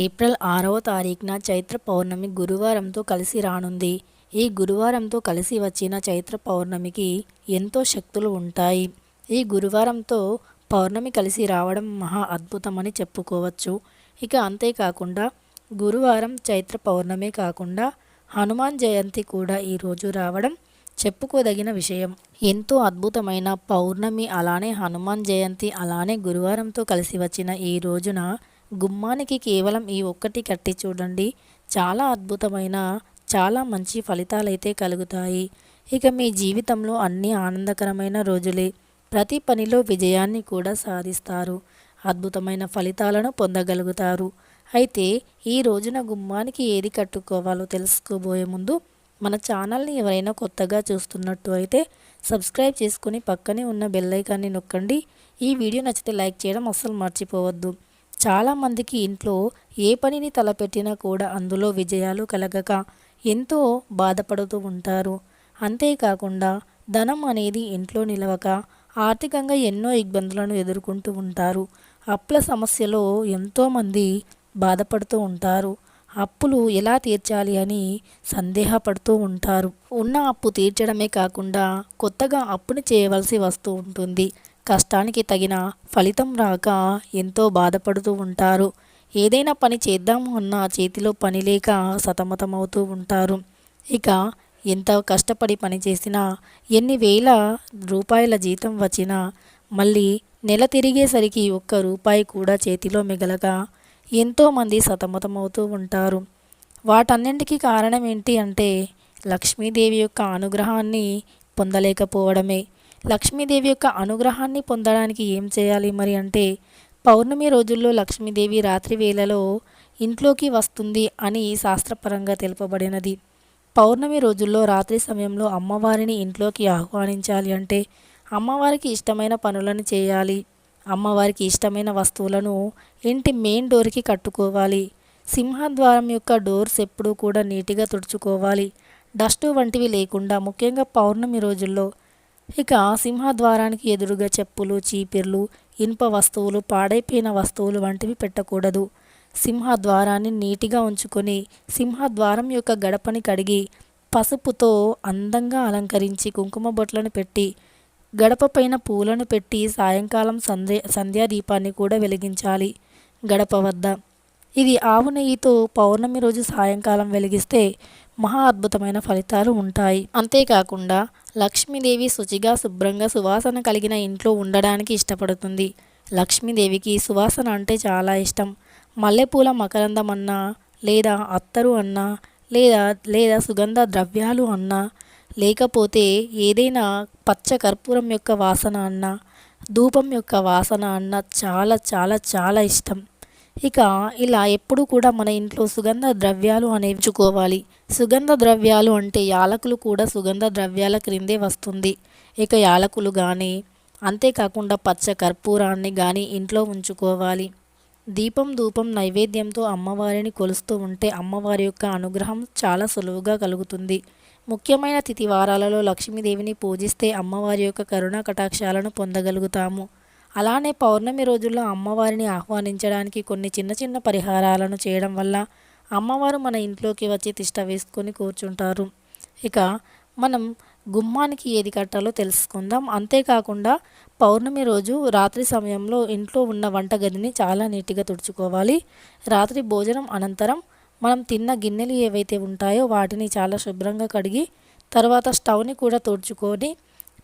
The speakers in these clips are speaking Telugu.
ఏప్రిల్ ఆరవ తారీఖున చైత్ర పౌర్ణమి గురువారంతో కలిసి రానుంది. ఈ గురువారంతో కలిసి వచ్చిన చైత్ర పౌర్ణమికి ఎంతో శక్తులు ఉంటాయి. ఈ గురువారంతో పౌర్ణమి కలిసి రావడం మహా అద్భుతమని చెప్పుకోవచ్చు. ఇక అంతేకాకుండా గురువారం చైత్ర పౌర్ణమే కాకుండా హనుమాన్ జయంతి కూడా ఈరోజు రావడం చెప్పుకోదగిన విషయం. ఎంతో అద్భుతమైన పౌర్ణమి అలానే హనుమాన్ జయంతి అలానే గురువారంతో కలిసి వచ్చిన ఈ రోజున గుమ్మానికి కేవలం ఈ ఒక్కటి కట్టి చూడండి. చాలా అద్భుతమైన చాలా మంచి ఫలితాలైతే కలుగుతాయి. ఇక మీ జీవితంలో అన్ని ఆనందకరమైన రోజులే. ప్రతి పనిలో విజయాన్ని కూడా సాధిస్తారు. అద్భుతమైన ఫలితాలను పొందగలుగుతారు. అయితే ఈ రోజున గుమ్మానికి ఏది కట్టుకోవాలో తెలుసుకోబోయే ముందు మన ఛానల్ని ఎవరైనా కొత్తగా చూస్తున్నట్టు అయితే సబ్స్క్రైబ్ చేసుకుని పక్కనే ఉన్న బెల్లైకాన్ని నొక్కండి. ఈ వీడియో నచ్చితే లైక్ చేయడం అస్సలు మర్చిపోవద్దు. చాలామందికి ఇంట్లో ఏ పనిని తలపెట్టినా కూడా అందులో విజయాలు కలగక ఎంతో బాధపడుతూ ఉంటారు. అంతేకాకుండా ధనం అనేది ఇంట్లో నిలవక ఆర్థికంగా ఎన్నో ఇబ్బందులను ఎదుర్కొంటూ ఉంటారు. అప్పుల సమస్యలో ఎంతోమంది బాధపడుతూ ఉంటారు. అప్పులు ఎలా తీర్చాలి అని సందేహపడుతూ ఉంటారు. ఉన్న అప్పు తీర్చడమే కాకుండా కొత్తగా అప్పుని చేయవలసి వస్తూ ఉంటుంది. కష్టానికి తగిన ఫలితం రాక ఎంతో బాధపడుతూ ఉంటారు. ఏదైనా పని చేద్దాము అన్న చేతిలో పని లేక సతమతమవుతూ ఉంటారు. ఇక ఎంత కష్టపడి పని చేసినా ఎన్ని వేల రూపాయల జీతం వచ్చినా మళ్ళీ నెల తిరిగేసరికి ఒక్క రూపాయి కూడా చేతిలో మిగలక ఎంతోమంది సతమతమవుతూ ఉంటారు. వాటన్నింటికీ కారణం ఏంటి అంటే లక్ష్మీదేవి యొక్క అనుగ్రహాన్ని పొందలేకపోవడమే. లక్ష్మీదేవి యొక్క అనుగ్రహాన్ని పొందడానికి ఏం చేయాలి మరి అంటే పౌర్ణమి రోజుల్లో లక్ష్మీదేవి రాత్రి వేళలో ఇంట్లోకి వస్తుంది అని శాస్త్రపరంగా తెలుపబడినది. పౌర్ణమి రోజుల్లో రాత్రి సమయంలో అమ్మవారిని ఇంట్లోకి ఆహ్వానించాలి అంటే అమ్మవారికి ఇష్టమైన పనులను చేయాలి. అమ్మవారికి ఇష్టమైన వస్తువులను ఇంటి మెయిన్ డోర్కి కట్టుకోవాలి. సింహద్వారం యొక్క డోర్స్ ఎప్పుడూ కూడా నీట్గా తుడుచుకోవాలి. డస్టు వంటివి లేకుండా ముఖ్యంగా పౌర్ణమి రోజుల్లో ఇక సింహద్వారానికి ఎదురుగా చెప్పులు చీపిర్లు ఇనుప వస్తువులు పాడైపోయిన వస్తువులు వంటివి పెట్టకూడదు. సింహద్వారాన్ని నీటిగా ఉంచుకొని సింహద్వారం యొక్క గడపని కడిగి పసుపుతో అందంగా అలంకరించి కుంకుమ బొట్లను పెట్టి గడప పైన పూలను పెట్టి సాయంకాలం సంధ్య సంధ్యాదీపాన్ని కూడా వెలిగించాలి గడప వద్ద. ఇది ఆవు నెయ్యితో పౌర్ణమి రోజు సాయంకాలం వెలిగిస్తే మహా అద్భుతమైన ఫలితాలు ఉంటాయి. అంతేకాకుండా లక్ష్మీదేవి శుచిగా శుభ్రంగా సువాసన కలిగిన ఇంట్లో ఉండడానికి ఇష్టపడుతుంది. లక్ష్మీదేవికి సువాసన అంటే చాలా ఇష్టం. మల్లెపూల మకరందం అన్నా లేదా అత్తరు అన్నా లేదా లేదా సుగంధ ద్రవ్యాలు అన్నా లేకపోతే ఏదైనా పచ్చ కర్పూరం యొక్క వాసన అన్నా ధూపం యొక్క వాసన అన్న చాలా చాలా చాలా ఇష్టం. ఇక ఇలా ఎప్పుడు కూడా మన ఇంట్లో సుగంధ ద్రవ్యాలు అనేవించుకోవాలి సుగంధ ద్రవ్యాలు అంటే యాలకులు కూడా సుగంధ ద్రవ్యాల క్రిందే వస్తుంది. ఇక యాలకులు కానీ అంతేకాకుండా పచ్చ కర్పూరాన్ని కానీ ఇంట్లో ఉంచుకోవాలి. దీపం ధూపం నైవేద్యంతో అమ్మవారిని కొలుస్తూ ఉంటే అమ్మవారి యొక్క అనుగ్రహం చాలా సులువుగా కలుగుతుంది. ముఖ్యమైన తిథి వారాలలో లక్ష్మీదేవిని పూజిస్తే అమ్మవారి యొక్క కరుణా కటాక్షాలను పొందగలుగుతాము. అలానే పౌర్ణమి రోజుల్లో అమ్మవారిని ఆహ్వానించడానికి కొన్ని చిన్న చిన్న పరిహారాలను చేయడం వల్ల అమ్మవారు మన ఇంట్లోకి వచ్చి తిష్ట వేసుకొని కూర్చుంటారు. ఇక మనం గుమ్మానికి ఏది కట్టాలో తెలుసుకుందాం. అంతేకాకుండా పౌర్ణమి రోజు రాత్రి సమయంలో ఇంట్లో ఉన్న వంటగదిని చాలా నీట్గా తుడుచుకోవాలి. రాత్రి భోజనం అనంతరం మనం తిన్న గిన్నెలు ఏవైతే ఉంటాయో వాటిని చాలా శుభ్రంగా కడిగి తర్వాత స్టవ్ని కూడా తుడుచుకొని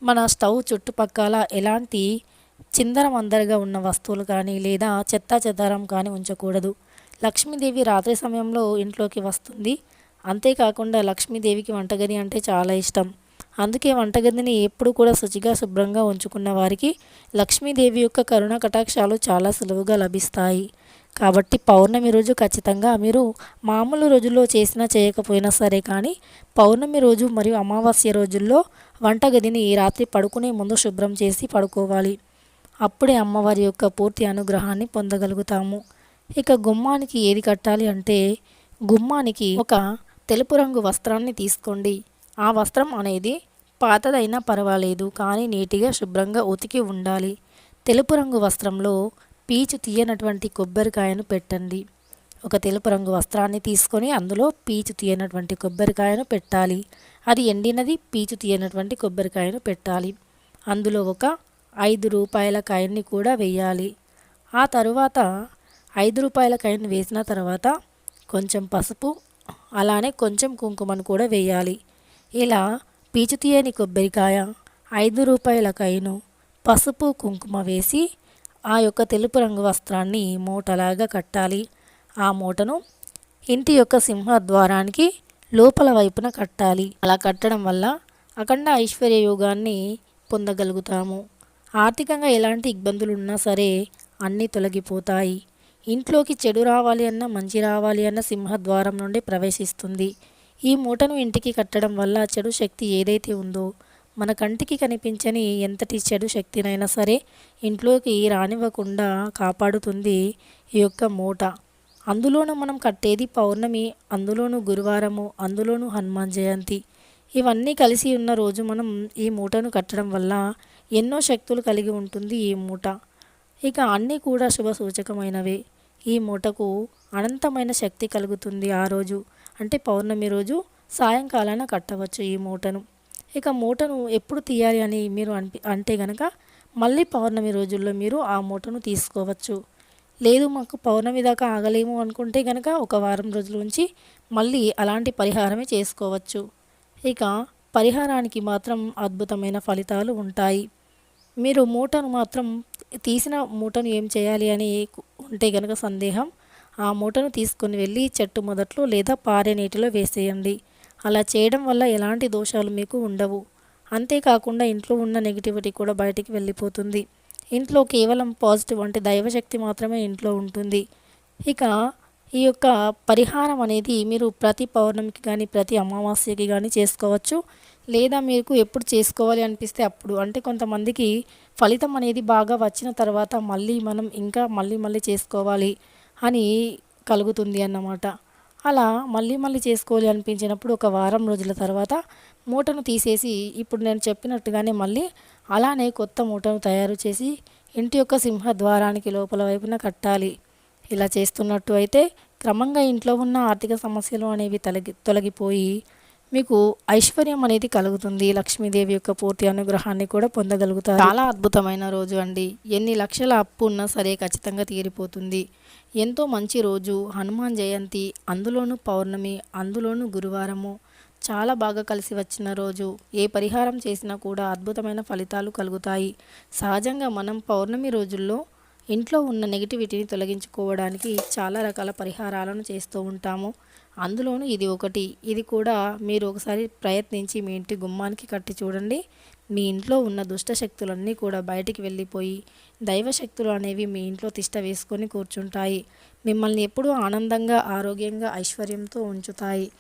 మన స్టవ్ చుట్టుపక్కల ఎలాంటి చిందరమందరగా ఉన్న వస్తువులు కానీ లేదా చెత్తా చెదారం కానీ ఉంచకూడదు. లక్ష్మీదేవి రాత్రి సమయంలో ఇంట్లోకి వస్తుంది. అంతేకాకుండా లక్ష్మీదేవికి వంటగది అంటే చాలా ఇష్టం. అందుకే వంటగదిని ఎప్పుడు కూడా శుచిగా శుభ్రంగా ఉంచుకున్న వారికి లక్ష్మీదేవి యొక్క కరుణ కటాక్షాలు చాలా సులువుగా లభిస్తాయి. కాబట్టి పౌర్ణమి రోజు ఖచ్చితంగా మీరు మామూలు రోజుల్లో చేసినా చేయకపోయినా సరే కానీ పౌర్ణమి రోజు మరియు అమావాస్య రోజుల్లో వంటగదిని రాత్రి పడుకునే ముందు శుభ్రం చేసి పడుకోవాలి. అప్పుడే అమ్మవారి యొక్క పూర్తి అనుగ్రహాన్ని పొందగలుగుతాము. ఇక గుమ్మానికి ఏది కట్టాలి అంటే గుమ్మానికి ఒక తెలుపు రంగు వస్త్రాన్ని తీసుకోండి. ఆ వస్త్రం అనేది పాతదైనా పర్వాలేదు కానీ నీటిగా శుభ్రంగా ఉతికి ఉండాలి. తెలుపు రంగు వస్త్రంలో పీచు తీయనటువంటి కొబ్బరికాయను పెట్టండి. ఒక తెలుపు రంగు వస్త్రాన్ని తీసుకొని అందులో పీచు తీయనటువంటి కొబ్బరికాయను పెట్టాలి. అది ఎండినది పీచు తీయనటువంటి కొబ్బరికాయను పెట్టాలి. అందులో ఒక ఐదు రూపాయల కాయిన్ని కూడా వేయాలి ఆ తరువాత ఐదు రూపాయల కాయిన్ వేసిన తర్వాత కొంచెం పసుపు అలానే కొంచెం కుంకుమను కూడా వేయాలి. ఇలా పీచు తీయని కొబ్బరికాయ ఐదు రూపాయల కాయను పసుపు కుంకుమ వేసి ఆ యొక్క తెలుపు రంగు వస్త్రాన్ని మూటలాగా కట్టాలి. ఆ మూటను ఇంటి యొక్క సింహద్వారానికి లోపల వైపున కట్టాలి. అలా కట్టడం వల్ల అఖండ ఐశ్వర్య యోగాన్ని పొందగలుగుతాము. ఆర్థికంగా ఎలాంటి ఇబ్బందులు ఉన్నా సరే అన్నీ తొలగిపోతాయి. ఇంట్లోకి చెడు రావాలి అన్న మంచి రావాలి అన్న సింహద్వారం నుండి ప్రవేశిస్తుంది. ఈ మూటను ఇంటికి కట్టడం వల్ల చెడు శక్తి ఏదైతే ఉందో మన కంటికి కనిపించని ఎంతటి చెడు శక్తినైనా సరే ఇంట్లోకి రానివ్వకుండా కాపాడుతుంది ఈ యొక్క మూట. అందులోనూ మనం కట్టేది పౌర్ణమి అందులోనూ గురువారము అందులోనూ హనుమాన్ జయంతి. ఇవన్నీ కలిసి ఉన్న రోజు మనం ఈ మూటను కట్టడం వల్ల ఎన్నో శక్తులు కలిగి ఉంటుంది ఈ మూట. ఇక అన్నీ కూడా శుభ సూచకమైనవే. ఈ మూటకు అనంతమైన శక్తి కలుగుతుంది ఆ రోజు. అంటే పౌర్ణమి రోజు సాయంకాలాన కట్టవచ్చు ఈ మూటను. ఇక మూటను ఎప్పుడు తీయాలి అని మీరు అనిపి అంటే గనక మళ్ళీ పౌర్ణమి రోజుల్లో మీరు ఆ మూటను తీసుకోవచ్చు. లేదు మాకు పౌర్ణమి దాకా ఆగలేము అనుకుంటే కనుక ఒక వారం రోజుల నుంచి మళ్ళీ అలాంటి పరిహారమే చేసుకోవచ్చు. ఇక పరిహారానికి మాత్రం అద్భుతమైన ఫలితాలు ఉంటాయి. మీరు మూటను మాత్రం తీసిన మూటను ఏం చేయాలి అని ఉంటే కనుక సందేహం ఆ మూటను తీసుకొని వెళ్ళి చెట్టు మొదట్లో లేదా పారే నీటిలో వేసేయండి. అలా చేయడం వల్ల ఎలాంటి దోషాలు మీకు ఉండవు. అంతేకాకుండా ఇంట్లో ఉన్న నెగిటివిటీ కూడా బయటికి వెళ్ళిపోతుంది. ఇంట్లో కేవలం పాజిటివ్ అంటే దైవశక్తి మాత్రమే ఇంట్లో ఉంటుంది. ఇక ఈ యొక్క పరిహారం అనేది మీరు ప్రతి పౌర్ణమికి కానీ ప్రతి అమావాస్యకి కానీ చేసుకోవచ్చు. లేదా మీకు ఎప్పుడు చేసుకోవాలి అనిపిస్తే అప్పుడు. అంటే కొంతమందికి ఫలితం అనేది బాగా వచ్చిన తర్వాత మళ్ళీ మనం ఇంకా మళ్ళీ మళ్ళీ చేసుకోవాలి అని కలుగుతుంది అన్నమాట. అలా మళ్ళీ మళ్ళీ చేసుకోవాలి అనిపించినప్పుడు ఒక వారం రోజుల తర్వాత మూటను తీసేసి ఇప్పుడు నేను చెప్పినట్టుగానే మళ్ళీ అలానే కొత్త మూటను తయారు చేసి ఇంటి యొక్క సింహద్వారానికి లోపల వైపున కట్టాలి. ఇలా చేస్తున్నట్టు అయితే క్రమంగా ఇంట్లో ఉన్న ఆర్థిక సమస్యలు అనేవి తొలగి తొలగిపోయి మీకు ఐశ్వర్యం అనేది కలుగుతుంది. లక్ష్మీదేవి యొక్క పూర్తి అనుగ్రహాన్ని కూడా పొందగలుగుతారు. చాలా అద్భుతమైన రోజు అండి. ఎన్ని లక్షల అప్పు ఉన్నా సరే ఖచ్చితంగా తీరిపోతుంది. ఎంతో మంచి రోజు. హనుమాన్ జయంతి అందులోనూ పౌర్ణమి అందులోనూ గురువారము. చాలా బాగా కలిసి వచ్చిన రోజు. ఏ పరిహారం చేసినా కూడా అద్భుతమైన ఫలితాలు కలుగుతాయి. సహజంగా మనం పౌర్ణమి రోజుల్లో ఇంట్లో ఉన్న నెగిటివిటీని తొలగించుకోవడానికి చాలా రకాల పరిహారాలను చేస్తూ ఉంటాము. అందులోనూ ఇది ఒకటి. ఇది కూడా మీరు ఒకసారి ప్రయత్నించి మీ ఇంటి గుమ్మానికి కట్టి చూడండి. మీ ఇంట్లో ఉన్న దుష్ట శక్తులన్నీ కూడా బయటికి వెళ్ళిపోయి దైవశక్తులు అనేవి మీ ఇంట్లో తిష్ట వేసుకొని కూర్చుంటాయి. మిమ్మల్ని ఎప్పుడూ ఆనందంగా ఆరోగ్యంగా ఐశ్వర్యంతో ఉంచుతాయి.